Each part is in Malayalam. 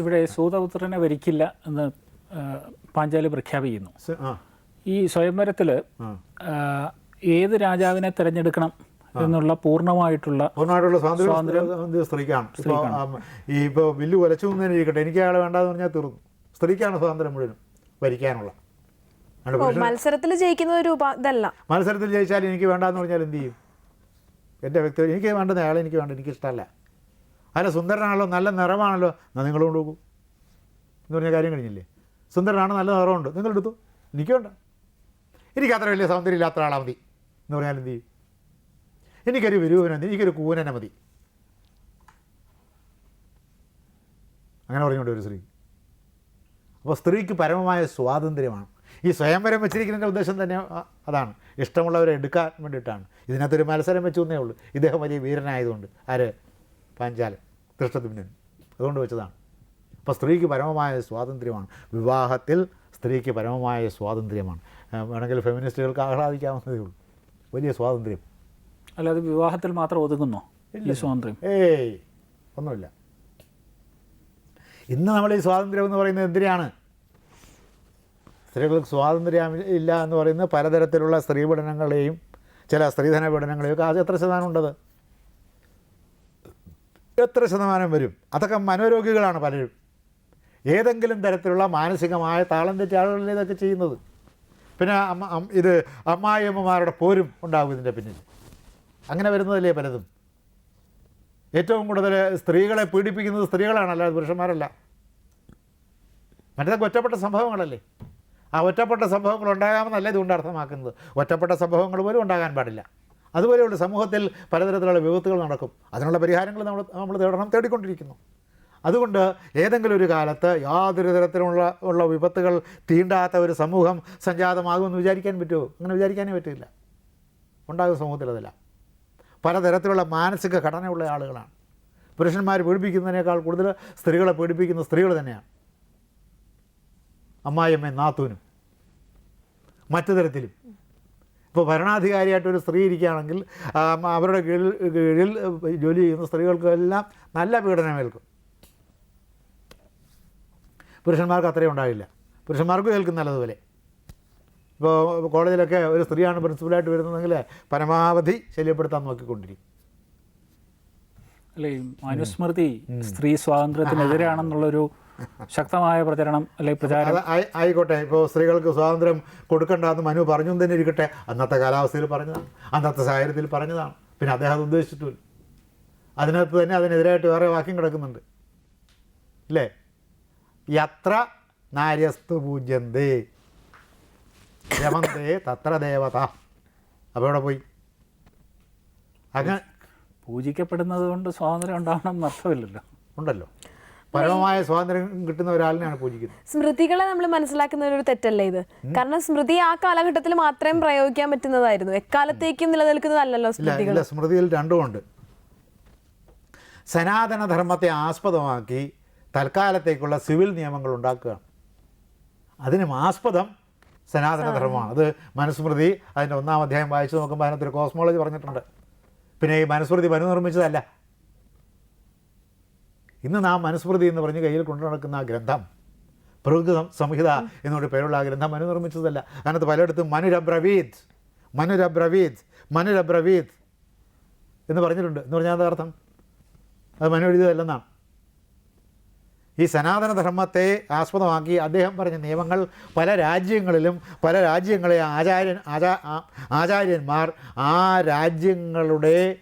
ഇവിടെ സൂതപുത്രനെ വരിക്കില്ല എന്ന് പാഞ്ചാലി പ്രഖ്യാപിക്കുന്നു. ഈ സ്വയംവരത്തിൽ ഏത് രാജാവിനെ തിരഞ്ഞെടുക്കണം എന്നുള്ള പൂർണമായിട്ടുള്ള പൂർണമായിട്ടുള്ള സ്വാതന്ത്ര്യം സ്ത്രീക്കാണ്. ഇപ്പോൾ ഈ ഇപ്പോൾ ബില്ല് ഉലച്ചു നിന്നിരിക്കട്ടെ എനിക്ക് അയാളെ വേണ്ടാന്ന് പറഞ്ഞാൽ തീർന്നു. സ്ത്രീക്കാണ് സ്വാതന്ത്ര്യം മുഴുവൻ ഭരിക്കാനുള്ള ഓ മത്സരത്തിൽ ജയിക്കുന്ന ഒരു ഇതല്ല. മത്സരത്തിൽ ജയിച്ചാൽ എനിക്ക് വേണ്ടാന്ന് പറഞ്ഞാൽ എന്ത് ചെയ്യും? എന്റെ വ്യക്തി എനിക്ക് വേണ്ടത് അയാളെ എനിക്ക് വേണ്ട എനിക്ക് ഇഷ്ടമല്ല അല്ല സുന്ദരനാണല്ലോ നല്ല നിറമാണല്ലോ. എന്നാൽ നിങ്ങൾ കൊണ്ടുപോകൂ എന്ന് പറഞ്ഞ കാര്യം കഴിഞ്ഞില്ലേ? സുന്ദരനാണ് നല്ല നിറമുണ്ട്. നിങ്ങൾ എടുത്തു. എനിക്കുണ്ട് എനിക്ക് അത്ര വലിയ സൗന്ദര്യം ഇല്ലാത്ത ആളാ മതി. എന്ന് പറഞ്ഞാൽ എന്ത് ചെയ്യും? എനിക്കൊരു വിരൂപന എനിക്കൊരു കൂനനെ മതി. അങ്ങനെ പറഞ്ഞുകൊണ്ട് ഒരു സ്ത്രീ. അപ്പോൾ സ്ത്രീക്ക് പരമമായ സ്വാതന്ത്ര്യമാണ്. ഈ സ്വയംവരം വെച്ചിരിക്കുന്നതിന്റെ ഉദ്ദേശം തന്നെ അതാണ്. ഇഷ്ടമുള്ളവരെ എടുക്കാൻ വേണ്ടിയിട്ടാണ്. ഇതിനകത്തൊരു മത്സരം വെച്ചു എന്നേ ഉള്ളൂ. ഇദ്ദേഹം വലിയ വീരനായതുകൊണ്ട്. ആര്? പാഞ്ചാലൻ ദൃഷ്ടത്തിനും അതുകൊണ്ട് വെച്ചതാണ്. അപ്പോൾ സ്ത്രീക്ക് പരമമായ സ്വാതന്ത്ര്യമാണ്. വിവാഹത്തിൽ സ്ത്രീക്ക് പരമമായ സ്വാതന്ത്ര്യമാണ്. വേണമെങ്കിൽ ഫെമിനിസ്റ്റുകൾക്ക് ആഹ്ലാദിക്കാവുന്നതേ ഉള്ളൂ. വലിയ സ്വാതന്ത്ര്യം. അല്ലാതെ വിവാഹത്തിൽ മാത്രം ഒതുങ്ങുന്നോ? ഈ സ്വാതന്ത്ര്യം. ഏയ് ഒന്നുമില്ല. ഇന്ന് നമ്മൾ ഈ സ്വാതന്ത്ര്യം എന്ന് പറയുന്നത് എന്തിനാണ് സ്ത്രീകൾക്ക് സ്വാതന്ത്ര്യം ഇല്ല എന്ന് പറയുന്നത് പലതരത്തിലുള്ള സ്ത്രീ പീഡനങ്ങളെയും ചില സ്ത്രീധന പീഡനങ്ങളെയും ഒക്കെ. അത് എത്ര ശതമാനം ഉണ്ടത്? എത്ര ശതമാനം വരും? അതൊക്കെ മനോരോഗികളാണ് പലരും. ഏതെങ്കിലും തരത്തിലുള്ള മാനസികമായ താളം തെറ്റിയ ആളുകളിൽ ഇതൊക്കെ ചെയ്യുന്നത്? പിന്നെ അമ്മ ഇത് അമ്മായിയമ്മമാരുടെ പോരും ഉണ്ടാകും ഇതിന്റെ പിന്നിൽ. അങ്ങനെ വരുന്നതല്ലേ പലതും. ഏറ്റവും കൂടുതൽ സ്ത്രീകളെ പീഡിപ്പിക്കുന്നത് സ്ത്രീകളാണ് അല്ലാതെ പുരുഷന്മാരല്ല. മറ്റേതൊക്കെ ഒറ്റപ്പെട്ട സംഭവങ്ങളല്ലേ? ആ ഒറ്റപ്പെട്ട സംഭവങ്ങൾ ഉണ്ടാകാമെന്നല്ല ഇതുകൊണ്ട് അർത്ഥമാക്കുന്നത്? ഒറ്റപ്പെട്ട സംഭവങ്ങൾ പോലും ഉണ്ടാകാൻ പാടില്ല. അതുപോലെയുള്ള സമൂഹത്തിൽ പലതരത്തിലുള്ള വിപത്തുകൾ നടക്കും. അതിനുള്ള പരിഹാരങ്ങൾ നമ്മൾ നമ്മൾ തേടണം തേടിക്കൊണ്ടിരിക്കുന്നു. അതുകൊണ്ട് ഏതെങ്കിലും ഒരു കാലത്ത് യാതൊരു തരത്തിലുള്ള ഉള്ള വിപത്തുകൾ തീണ്ടാത്ത ഒരു സമൂഹം സംജാതമാകുമെന്ന് വിചാരിക്കാൻ പറ്റുമോ? അങ്ങനെ വിചാരിക്കാനേ പറ്റില്ല. ഉണ്ടാകുന്ന സമൂഹത്തിൽ അതല്ല. പലതരത്തിലുള്ള മാനസിക ഘടനയുള്ള ആളുകളാണ്. പുരുഷന്മാർ പീഡിപ്പിക്കുന്നതിനേക്കാൾ കൂടുതൽ സ്ത്രീകളെ പീഡിപ്പിക്കുന്ന സ്ത്രീകൾ തന്നെയാണ്. അമ്മായിയമ്മയും നാത്തൂനും. മറ്റു തരത്തിലും. ഇപ്പോൾ ഭരണാധികാരിയായിട്ട് ഒരു സ്ത്രീ ഇരിക്കുകയാണെങ്കിൽ അവരുടെ കീഴിൽ കീഴിൽ ജോലി ചെയ്യുന്ന സ്ത്രീകൾക്കെല്ലാം നല്ല പീഡനമേൽക്കും. പുരുഷന്മാർക്ക് അത്രയും ഉണ്ടാവില്ല. പുരുഷന്മാർക്കും ഏൽക്കും നല്ലതുപോലെ. ഇപ്പോൾ കോളേജിലൊക്കെ ഒരു സ്ത്രീയാണ് പ്രിൻസിപ്പലായിട്ട് വരുന്നതെങ്കിൽ പരമാവധി ശല്യപ്പെടുത്താൻ നോക്കിക്കൊണ്ടിരിക്കും. അല്ലേ മനുസ്മൃതി സ്ത്രീ സ്വാതന്ത്ര്യത്തിനെതിരാണെന്നുള്ളൊരു ശക്തമായ പ്രചരണം അല്ലെങ്കിൽ പ്രചാരം. ആയിക്കോട്ടെ. ഇപ്പോൾ സ്ത്രീകൾക്ക് സ്വാതന്ത്ര്യം കൊടുക്കണ്ടെന്ന് മനു പറഞ്ഞു തന്നെ ഇരിക്കട്ടെ. അന്നത്തെ കാലാവസ്ഥയിൽ പറഞ്ഞതാണ്. അന്നത്തെ സാഹചര്യത്തിൽ പറഞ്ഞതാണ്. പിന്നെ അദ്ദേഹം അത് ഉദ്ദേശിച്ചിട്ടില്ല. അതിനകത്ത് തന്നെ അതിനെതിരായിട്ട് വേറെ വാക്യം കിടക്കുന്നുണ്ട്. അല്ലേ യത്ര നാര്യസ്തു പൂജ്യന്തേ. രമന്തേ തത്ര ദേവത. അപ്പോൾ ഇവിടെ പോയി? അങ്ങനെ പൂജിക്കപ്പെടുന്നത് കൊണ്ട് സ്വാതന്ത്ര്യം ഉണ്ടാവണം എന്ന് അർത്ഥമില്ലല്ലോ. ഉണ്ടല്ലോ. പരമമായ സ്വാതന്ത്ര്യം കിട്ടുന്ന ഒരാളിനെയാണ് പൂജിക്കുന്നത്. സ്മൃതികളെ നമ്മൾ മനസ്സിലാക്കുന്ന ഒരു തെറ്റല്ലേ ഇത്? കാരണം സ്മൃതി ആ കാലഘട്ടത്തിൽ മാത്രമേ പ്രയോഗിക്കാൻ പറ്റുന്നതായിരുന്നു. എക്കാലത്തേക്കും നിലനിൽക്കുന്നതല്ലോ സ്മൃതികൾ സ്മൃതിയിൽ രണ്ടുമുണ്ട് സനാതനധർമ്മത്തെ ആസ്പദമാക്കി തൽക്കാലത്തേക്കുള്ള സിവിൽ നിയമങ്ങൾ ഉണ്ടാക്കുകയാണ്. അതിനും ആസ്പദം സനാതനധർമ്മമാണ്. അത് മനുസ്മൃതി അതിന്റെ ഒന്നാം അധ്യായം വായിച്ചു നോക്കുമ്പോൾ അതിനകത്തൊരു കോസ്മോളജി പറഞ്ഞിട്ടുണ്ട്. പിന്നെ ഈ മനുസ്മൃതി മനു നിർമ്മിച്ചതല്ല. ഇന്ന് നാം മനുസ്മൃതി എന്ന് പറഞ്ഞ് കയ്യിൽ കൊണ്ടു നടക്കുന്ന ആ ഗ്രന്ഥം. പ്രകൃതി സംഹിത എന്നൊരു പേരുള്ള ആ ഗ്രന്ഥം മനു നിർമ്മിച്ചതല്ല. അതിനകത്ത് പലയിടത്തും മനുരബ്രവീത് മനുരബ്രവീത് മനുരബ്രവീത് എന്ന് പറഞ്ഞിട്ടുണ്ട്. എന്ന് പറഞ്ഞാൽ അർത്ഥം? അത് മനു എഴുതിയതല്ലെന്നാണ്. ഈ സനാതനധർമ്മത്തെ ആസ്പദമാക്കി അദ്ദേഹം പറഞ്ഞ നിയമങ്ങൾ പല രാജ്യങ്ങളിലും പല രാജ്യങ്ങളെ ആചാര്യൻ ആചാര്യന്മാർ ആ രാജ്യങ്ങളുടെ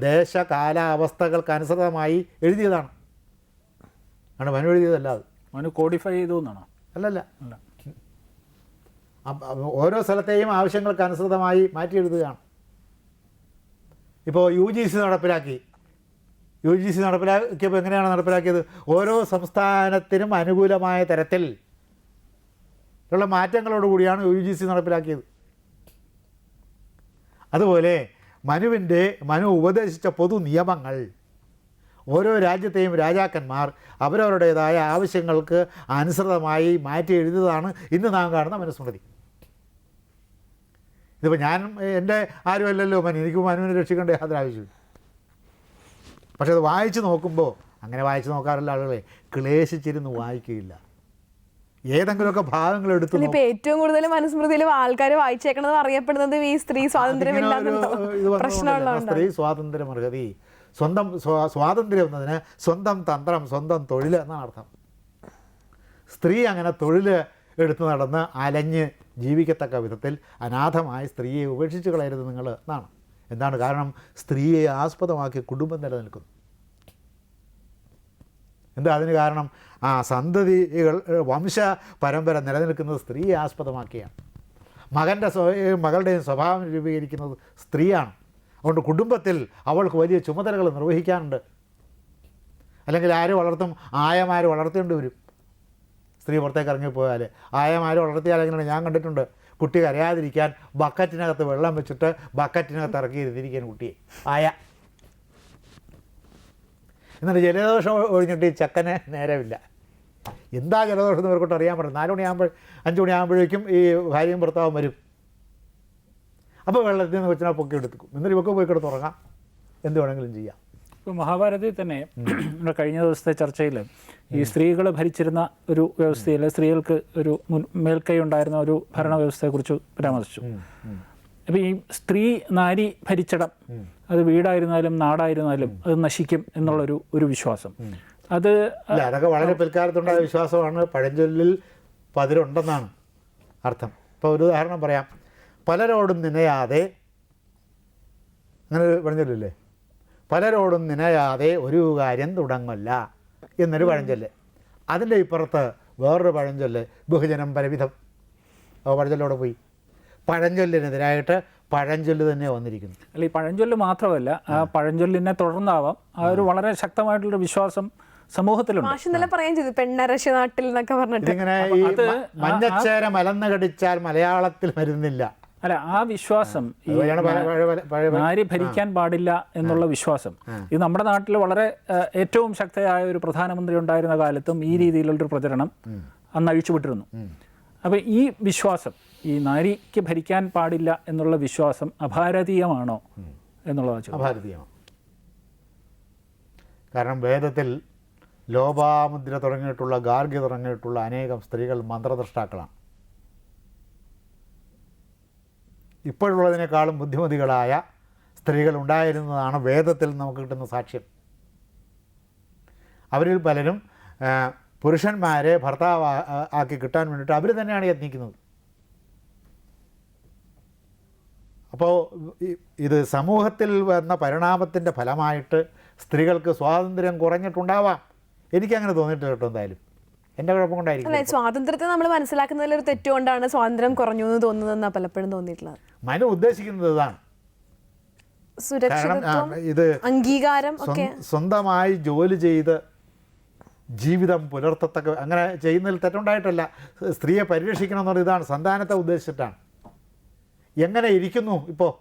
ദേശകാലാവസ്ഥകൾക്കനുസൃതമായി എഴുതിയതാണ്. ആണ് മനു എഴുതിയതല്ല അത്. മനു കോഡിഫൈ ചെയ്തു എന്നാണോ? അല്ലല്ല. അല്ല. ഓരോ സ്ഥലത്തെയും ആവശ്യങ്ങൾക്ക് അനുസൃതമായി മാറ്റി എഴുതുകയാണ്. ഇപ്പോൾ യു ജി സി നടപ്പിലാക്കി. യു ജി സി നടപ്പിലാക്കിയപ്പോൾ എങ്ങനെയാണ് നടപ്പിലാക്കിയത്? ഓരോ സംസ്ഥാനത്തിനും അനുകൂലമായ തരത്തിൽ ഉള്ള മാറ്റങ്ങളോടുകൂടിയാണ് യു ജി സി നടപ്പിലാക്കിയത്. അതുപോലെ മനുവിന്റെ മനു ഉപദേശിച്ച പൊതു നിയമങ്ങൾ ഓരോ രാജ്യത്തെയും രാജാക്കന്മാർ അവരവരുടേതായ ആവശ്യങ്ങൾക്ക് അനുസൃതമായി മാറ്റി എഴുതിയതാണ് ഇന്ന് നാം കാണുന്ന മനുസ്മൃതി. ഇതിപ്പോൾ ഞാൻ എന്റെ ആരും അല്ലല്ലോ മനു എനിക്ക് മനുവിനെ രക്ഷിക്കേണ്ട യാതൊരു ആവശ്യമില്ല പക്ഷേ അത് വായിച്ച് നോക്കുമ്പോൾ അങ്ങനെ വായിച്ചു നോക്കാറുള്ള ആളുകളെ ക്ലേശിച്ചിരുന്ന് വായിക്കുകയില്ല. ഏതെങ്കിലുമൊക്കെ ഭാഗങ്ങൾ എടുത്തു ഇപ്പൊ ഏറ്റവും കൂടുതൽ മനുസ്മൃതിയിൽ ആൾക്കാർ വായിച്ചേക്കണത് അറിയപ്പെടുന്നത് ഈ സ്ത്രീ സ്വാതന്ത്ര്യം സ്ത്രീ സ്വാതന്ത്ര്യം അർഹതി സ്വന്തം സ്വാ- സ്വാതന്ത്ര്യം എന്നതിന് സ്വന്തം തന്ത്രം സ്വന്തം തൊഴിൽ എന്നാണ് അർത്ഥം. സ്ത്രീ അങ്ങനെ തൊഴിൽ എടുത്തു നടന്ന് അലഞ്ഞ് ജീവിക്കത്തക്ക വിധത്തിൽ അനാഥമായ സ്ത്രീയെ ഉപേക്ഷിച്ച് കളയരുത് നിങ്ങൾ എന്നാണ്. എന്താണ് കാരണം? സ്ത്രീയെ ആസ്പദമാക്കി കുടുംബം നിലനിൽക്കുന്നു. എന്താ അതിന് കാരണം? ആ സന്തതികൾ വംശ പരമ്പര നിലനിൽക്കുന്നത് സ്ത്രീയെ ആസ്പദമാക്കിയാണ്. മകന്റെ മകളുടെയും സ്വഭാവം രൂപീകരിക്കുന്നത് സ്ത്രീയാണ്. അതുകൊണ്ട് കുടുംബത്തിൽ അവൾക്ക് വലിയ ചുമതലകൾ നിർവഹിക്കാനുണ്ട്. അല്ലെങ്കിൽ ആര് വളർത്തും? ആയമാർ വളർത്തേണ്ടി വരും. സ്ത്രീ പുറത്തേക്ക് ഇറങ്ങിപ്പോയാൽ ആയമാർ വളർത്തിയാൽ എങ്ങനെയാണ്? ഞാൻ കണ്ടിട്ടുണ്ട്. കുട്ടി കരയാതിരിക്കാൻ ബക്കറ്റിനകത്ത് വെള്ളം വെച്ചിട്ട് ബക്കറ്റിനകത്ത് ഇറക്കി ഇരുന്നിരിക്കാൻ കുട്ടിയെ. ആയ. എന്നിട്ട് ജലദോഷം ഒഴിഞ്ഞിട്ട് ഈ ചക്കനെ നേരമില്ല. എന്താ ജലദോഷം എന്ന് ഇവർക്കൊട്ട് അറിയാൻ പറ്റും നാല് മണിയാകുമ്പോൾ അഞ്ച് മണിയാകുമ്പോഴേക്കും ഈ ഭാര്യയും ഭർത്താവും വരും. അപ്പോൾ വെള്ളത്തിൽ നിന്ന് കൊച്ചിനെ പൊക്കി എടുക്കും. എന്നിട്ട് ഇവക്ക് പോയി കിടന്ന് ഉറങ്ങാം. എന്ത് വേണമെങ്കിലും ചെയ്യാം. ഇപ്പോൾ മഹാഭാരതത്തിൽ തന്നെ നമ്മുടെ കഴിഞ്ഞ ദിവസത്തെ ചർച്ചയിൽ ഈ സ്ത്രീകൾ ഭരിച്ചിരുന്ന ഒരു വ്യവസ്ഥയിൽ സ്ത്രീകൾക്ക് ഒരു മുൻ മേൽക്കൈ ഉണ്ടായിരുന്ന ഒരു ഭരണ വ്യവസ്ഥയെക്കുറിച്ച് പരാമർശിച്ചു അപ്പോൾ ഈ സ്ത്രീ നാരി ഭരിച്ചിടം അത് വീടായിരുന്നാലും നാടായിരുന്നാലും അത് നശിക്കും എന്നുള്ളൊരു ഒരു വിശ്വാസം. അത് അല്ല അതൊക്കെ വളരെ പിൽക്കാലത്തുണ്ടായ വിശ്വാസമാണ്. പഴഞ്ചൊല്ലിൽ പതിരുണ്ടെന്നാണ് അർത്ഥം. ഇപ്പോൾ ഒരു ഉദാഹരണം പറയാം. പലരോടും നിനയാതെ അങ്ങനെ ഒരു പഴഞ്ചൊല്ലില്ലേ? പലരോടും നിനയാതെ ഒരു കാര്യം തുടങ്ങല്ല എന്നൊരു പഴഞ്ചൊല്ല്. അതിന്റെ ഇപ്പുറത്ത് വേറൊരു പഴഞ്ചൊല്ല് ബഹുജനം പരവിധം ആ പഴഞ്ചൊല്ലോടെ പോയി. പഴഞ്ചൊല്ലിനെതിരായിട്ട് പഴഞ്ചൊല്ല് തന്നെ വന്നിരിക്കുന്നു അല്ല ഈ പഴഞ്ചൊല്ല് മാത്രമല്ല ആ പഴഞ്ചൊല്ലിനെ തുടർന്നാവാം. ആ ഒരു വളരെ ശക്തമായിട്ടുള്ള വിശ്വാസം സമൂഹത്തിലുണ്ട്. പറയാൻ ചെയ്തു പെണ്ണരശ നാട്ടിൽ എന്നൊക്കെ പറഞ്ഞിട്ട്. ഇതിങ്ങനെ ഈ മഞ്ഞച്ചേര മലന്ന് കടിച്ചാൽ മലയാളത്തിൽ വരുന്നില്ല. അല്ല ആ വിശ്വാസം നാരി ഭരിക്കാൻ പാടില്ല എന്നുള്ള വിശ്വാസം. ഇത് നമ്മുടെ നാട്ടിൽ വളരെ ഏറ്റവും ശക്തയായ ഒരു പ്രധാനമന്ത്രി ഉണ്ടായിരുന്ന കാലത്തും ഈ രീതിയിലുള്ളൊരു പ്രചരണം അന്ന് അഴിച്ചുവിട്ടിരുന്നു. അപ്പോൾ ഈ വിശ്വാസം ഈ നാരിക്ക് ഭരിക്കാൻ പാടില്ല എന്നുള്ള വിശ്വാസം അഭാരതീയമാണോ എന്നുള്ളതാണ് അഭാരതീയമാണ്. കാരണം വേദത്തിൽ ലോപാമുദ്ര തുടങ്ങിയിട്ടുള്ള ഗാർഗ്യ തുടങ്ങിയിട്ടുള്ള അനേകം സ്ത്രീകൾ മന്ത്രദ്രഷ്ടാക്കളാണ്. ഇപ്പോഴുള്ളതിനേക്കാളും ബുദ്ധിമതികളായ സ്ത്രീകൾ ഉണ്ടായിരുന്നതാണ് വേദത്തിൽ നമുക്ക് കിട്ടുന്ന സാക്ഷ്യം. അവരിൽ പലരും പുരുഷന്മാരെ ഭർത്താവ് ആക്കി കിട്ടാൻ വേണ്ടിയിട്ട് അവർ തന്നെയാണ് യത്നിക്കുന്നത്. അപ്പോൾ ഇത് സമൂഹത്തിൽ വന്ന പരിണാമത്തിന്റെ ഫലമായിട്ട് സ്ത്രീകൾക്ക് സ്വാതന്ത്ര്യം കുറഞ്ഞിട്ടുണ്ടാവാം. എനിക്കങ്ങനെ തോന്നിയിട്ടില്ല കേട്ടോ എന്തായാലും. എന്റെ കുഴപ്പം കൊണ്ടായിരിക്കും സ്വാതന്ത്ര്യത്തെ നമ്മൾ മനസ്സിലാക്കുന്നതിൽ ഒരു തെറ്റുകൊണ്ടാണ് സ്വാതന്ത്ര്യം കുറഞ്ഞു എന്ന് തോന്നുന്നതെന്നാ പലപ്പോഴും തോന്നിയിട്ടുള്ളത്. മനു ഉദ്ദേശിക്കുന്നത് ഇതാണ്. കാരണം ഇത് അംഗീകാരം സ്വന്തമായി ജോലി ചെയ്ത് ജീവിതം പുലർത്തത്തക്ക അങ്ങനെ ചെയ്യുന്നതിൽ തെറ്റുണ്ടായിട്ടല്ല. സ്ത്രീയെ പരിരക്ഷിക്കണം എന്നുള്ള ഇതാണ് സന്താനത്തെ ഉദ്ദേശിച്ചിട്ടാണ്. എങ്ങനെ ഇരിക്കുന്നു ഇപ്പോൾ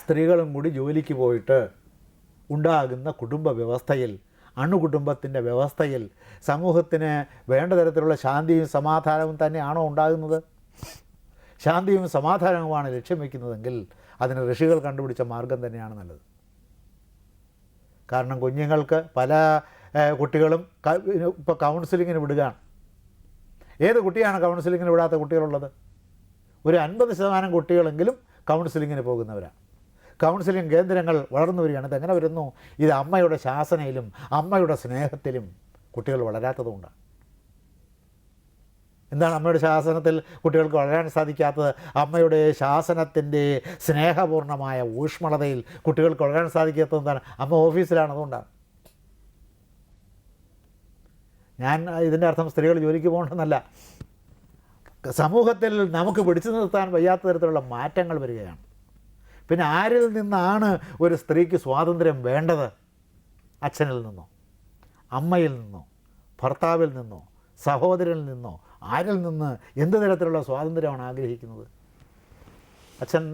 സ്ത്രീകളും കൂടി ജോലിക്ക് പോയിട്ട് ഉണ്ടാകുന്ന കുടുംബ വ്യവസ്ഥയിൽ അണുകുടുംബത്തിന്റെ വ്യവസ്ഥയിൽ സമൂഹത്തിന് വേണ്ട തരത്തിലുള്ള ശാന്തിയും സമാധാനവും തന്നെയാണോ ഉണ്ടാകുന്നത്? ശാന്തിയും സമാധാനവുമാണ് ലക്ഷ്യം വയ്ക്കുന്നതെങ്കിൽ അതിന് ഋഷികൾ കണ്ടുപിടിച്ച മാർഗം തന്നെയാണ് നല്ലത്. കാരണം കുഞ്ഞുങ്ങൾക്ക് പല കുട്ടികളും ഇപ്പോൾ കൗൺസിലിങ്ങിന് വിടുകയാണ്. ഏത് കുട്ടിയാണ് കൗൺസിലിങ്ങിന് വിടാത്ത കുട്ടികളുള്ളത്? ഒരു അൻപത് ശതമാനം കുട്ടികളെങ്കിലും കൗൺസിലിങ്ങിന് പോകുന്നവരാണ്. കൗൺസിലിംഗ് കേന്ദ്രങ്ങൾ വളർന്നു വരികയാണ്. ഇതെങ്ങനെ വരുന്നു? ഇത് അമ്മയുടെ ശാസനയിലും അമ്മയുടെ സ്നേഹത്തിലും കുട്ടികൾ വളരാത്തതുകൊണ്ടാണ്. എന്താണ് അമ്മയുടെ ശാസനത്തിൽ കുട്ടികൾക്ക് വളരാൻ സാധിക്കാത്തത്? അമ്മയുടെ ശാസനത്തിന്റെ സ്നേഹപൂർണമായ ഊഷ്മളതയിൽ കുട്ടികൾക്ക് വളരാൻ സാധിക്കാത്തത് എന്താണ്? അമ്മ ഓഫീസിലാണ് അതുകൊണ്ടാണ്. ഞാൻ ഇതിന്റെ അർത്ഥം സ്ത്രീകൾ ജോലിക്ക് പോകണമെന്നല്ല. സമൂഹത്തിൽ നമുക്ക് പിടിച്ചു നിർത്താൻ വയ്യാത്ത തരത്തിലുള്ള മാറ്റങ്ങൾ വരികയാണ്. പിന്നെ ആരിൽ നിന്നാണ് ഒരു സ്ത്രീക്ക് സ്വാതന്ത്ര്യം വേണ്ടത്? അച്ഛനിൽ നിന്നോ? അമ്മയിൽ നിന്നോ? ഭർത്താവിൽ നിന്നോ? സഹോദരനിൽ നിന്നോ? ആരിൽ നിന്ന് എന്ത് തരത്തിലുള്ള സ്വാതന്ത്ര്യമാണ് ആഗ്രഹിക്കുന്നത്? അച്ഛൻ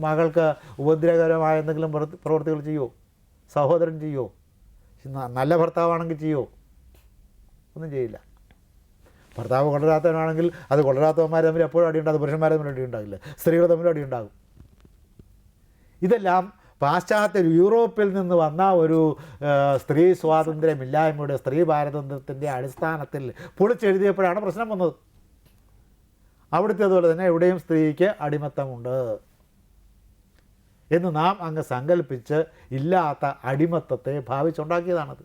മകൾക്ക് ഉപദ്രവകരമായ എന്തെങ്കിലും പ്രവൃത്തികൾ ചെയ്യുമോ സഹോദരൻ ചെയ്യുമോ നല്ല ഭർത്താവാണെങ്കിൽ ചെയ്യുമോ ഒന്നും ചെയ്യില്ല. ഭർത്താവ് കൊള്ളരാത്തവനാണെങ്കിൽ അത് കൊള്ളരാത്തവന്മാർ തമ്മിൽ എപ്പോഴും അടിയുണ്ടാകും പുരുഷന്മാർ തമ്മിൽ അടിയുണ്ടാകില്ല സ്ത്രീകൾ തമ്മിൽ അടിയുണ്ടാകും ഇതെല്ലാം പാശ്ചാത്യ യൂറോപ്പിൽ നിന്ന് വന്ന ഒരു സ്ത്രീ സ്വാതന്ത്ര്യമില്ലായ്മയുടെ സ്ത്രീ പാരതന്ത്ര്യത്തിന്റെ അടിസ്ഥാനത്തിൽ പൊളിച്ചെഴുതിയപ്പോഴാണ് പ്രശ്നം വന്നത്. അവിടുത്തെ അതുപോലെ തന്നെ എവിടെയും സ്ത്രീക്ക് അടിമത്തമുണ്ട്. എന്ന് നാം അങ്ങ് സങ്കല്പിച്ച് ഇല്ലാത്ത അടിമത്തത്തെ ഭാവിച്ചുണ്ടാക്കിയതാണത്.